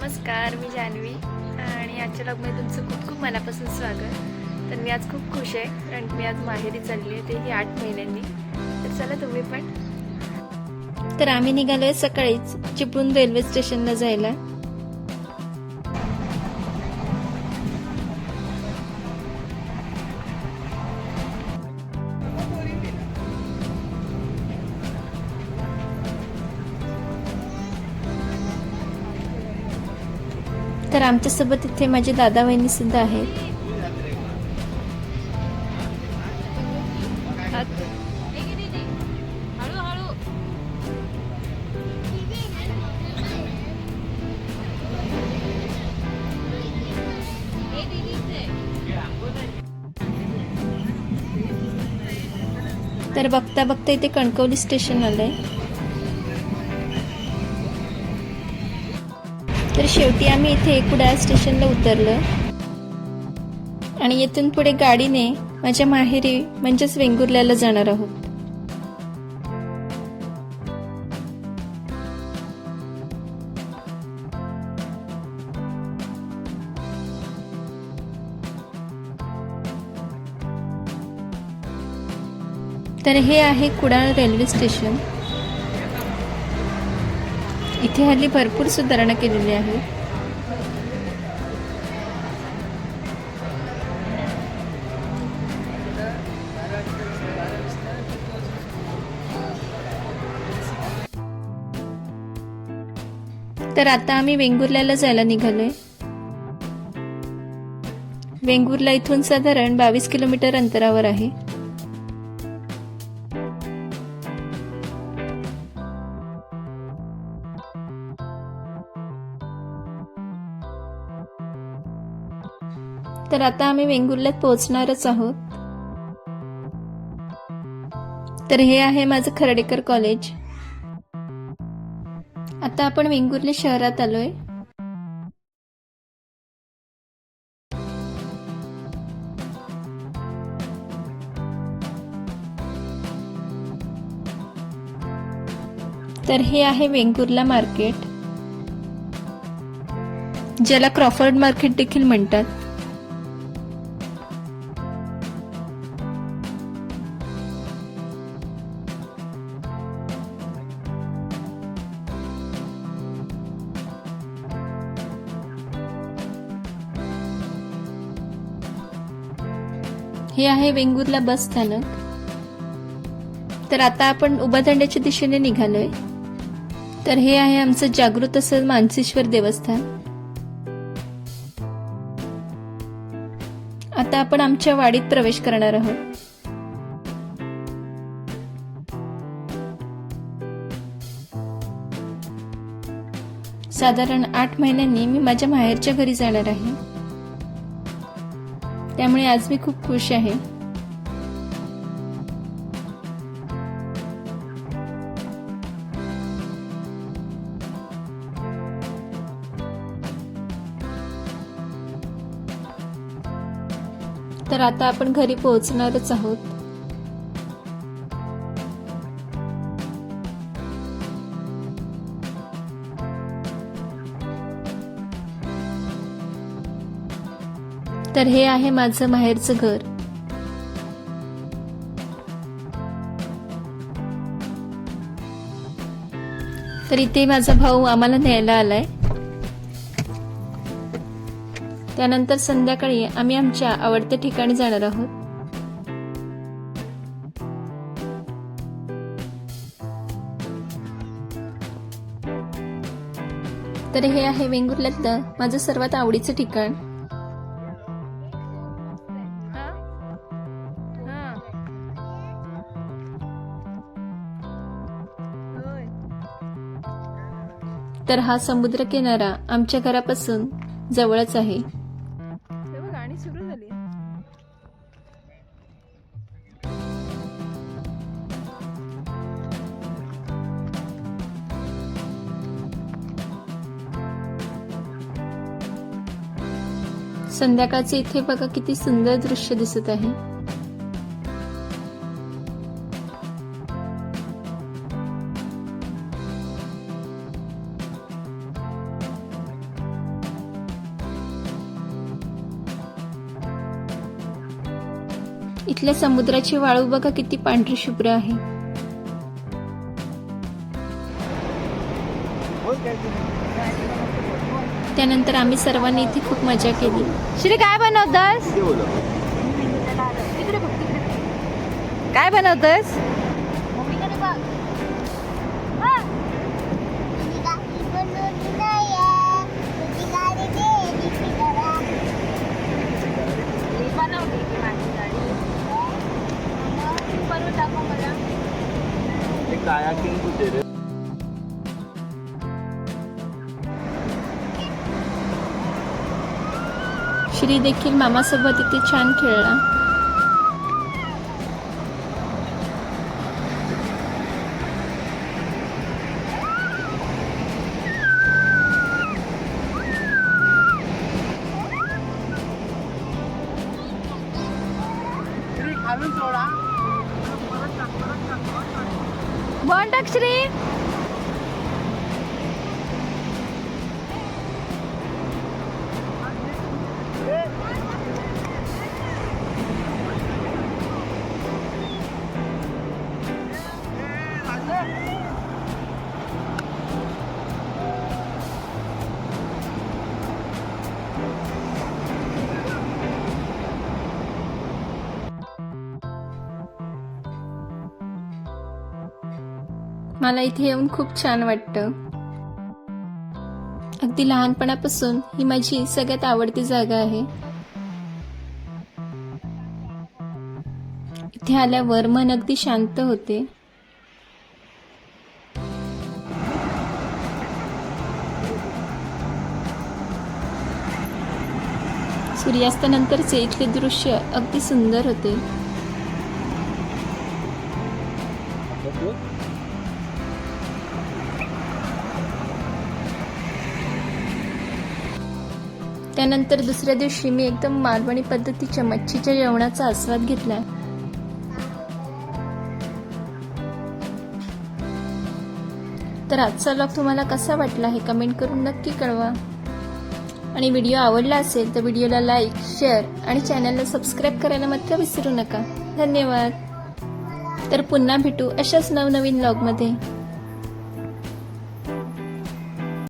नमस्कार मी जान्हवी आणि आजच्या लग्नात तुमचं खूप खूप मनापासून स्वागत. तर मी आज खूप खुश आहे कारण मी आज माहेरी चालली आहे तेही आठ महिन्यांनी. तर चला तुम्ही पण. तर आम्ही निघालोय सकाळीच चिपळूण रेल्वे स्टेशनला जायला. तर आमच्यासोबत इथे माझे दादा वहिनी सुद्धा आहेत. तर बघता बघता इथे कणकवली स्टेशन आलंय. तर शेवटी आम्ही इथे कुडाळ स्टेशनला उतरलं. आणि येथून पुढे गाडीने माझ्या माहेरी म्हणजेच वेंगुर्ल्याला जाणार आहोत. तर हे आहे कुडाळ रेल्वे स्टेशन. इथे हल्ली भरपूर सुधारणा केलेली आहे. तर आता आम्ही वेंगुर्ल्याला जायला निघालोय. वेंगुर्ला इथून साधारण बावीस किलोमीटर अंतरावर आहे. तर आता आम्ही वेंगुर्ल्यात पोहोचणारच आहोत. तर हे आहे माझं खर्डेकर कॉलेज. आता आपण वेंगुर्ले शहरात आलोय. तर हे आहे वेंगुर्ला मार्केट. ज्याला क्रॉफर्ड मार्केट देखील म्हणतात. हे आहे वेंगुर्ला बस स्थानक. तर आता आपण उभादांड्याच्या दिशेने निघालोय. तर हे आहे आमचं जागृत असं मानसेश्वर देवस्थान. आता आपण आमच्या वाडीत प्रवेश करणार आहोत. साधारण आठ महिन्यांनी मी माझ्या माहेरच्या घरी जाणार आहे. त्यामुळे आज मी खूप खुश आहे. तर आता आपण घरी पोहोचणारच आहोत. तर हे आहे माझं माहेरचं घर. तर इथे माझा भाऊ आम्हाला न्यायला आलाय. त्यानंतर संध्याकाळी आम्ही आमच्या आवडत्या ठिकाणी जाणार आहोत. तर हे आहे वेंगुर्ल्यातलं माझं सर्वात आवडीचं ठिकाण. तर हा समुद्र किनारा आमच्या घरापासून जवळच आहे. गाणी सुरू झाली. संध्याकाळचे इथे बघा किती सुंदर दृश्य दिसत आहे. इथल्या समुद्राची वाळू बघा किती पांढरी शुभ्र आहे. त्यानंतर आम्ही सर्वांनी इथे खूप मजा केली. श्री काय बनवतस? काय बनवतस? कायाकिंग कुठे रे श्री देखील मामासोबत इथे छान खेळला. खालून सोडा. बॉल श्री मला इथे येऊन खूप छान वाटतं. अगदी लहानपणापासून ही माझी सगळ्यात आवडती जागा आहे. इथे आल्यावर मन अगदी शांत होते. सूर्यास्तानंतरचे इथले दृश्य अगदी सुंदर होते. त्यानंतर दुसऱ्या दिवशी मी एकदम मालवणी पद्धतीच्या मच्छीच्या जेवणाचा आस्वाद घेतला. तर आजचा ब्लॉग तुम्हाला कसा वाटला हे कमेंट करून नक्की कळवा. आणि व्हिडिओ आवडला असेल तर व्हिडिओला लाईक शेअर आणि चॅनलला सबस्क्राईब करायला मात्र विसरू नका. धन्यवाद. तर पुन्हा भेटू अशाच नवनवीन ब्लॉगमध्ये